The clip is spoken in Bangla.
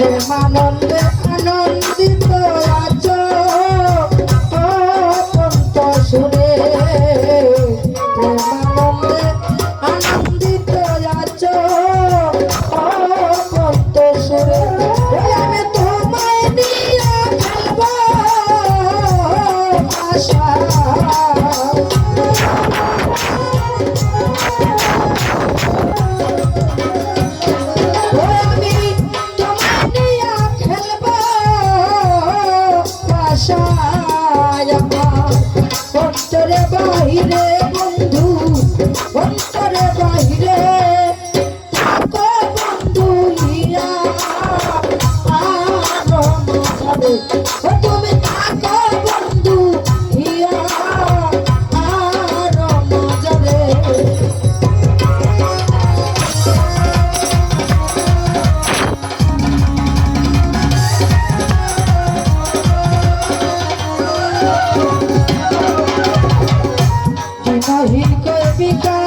প্রেমানন্দে বাহিরে বন্ধু অন্তরে বাহিরে। বন্ধু ইয়া আর আহিন কই পিকা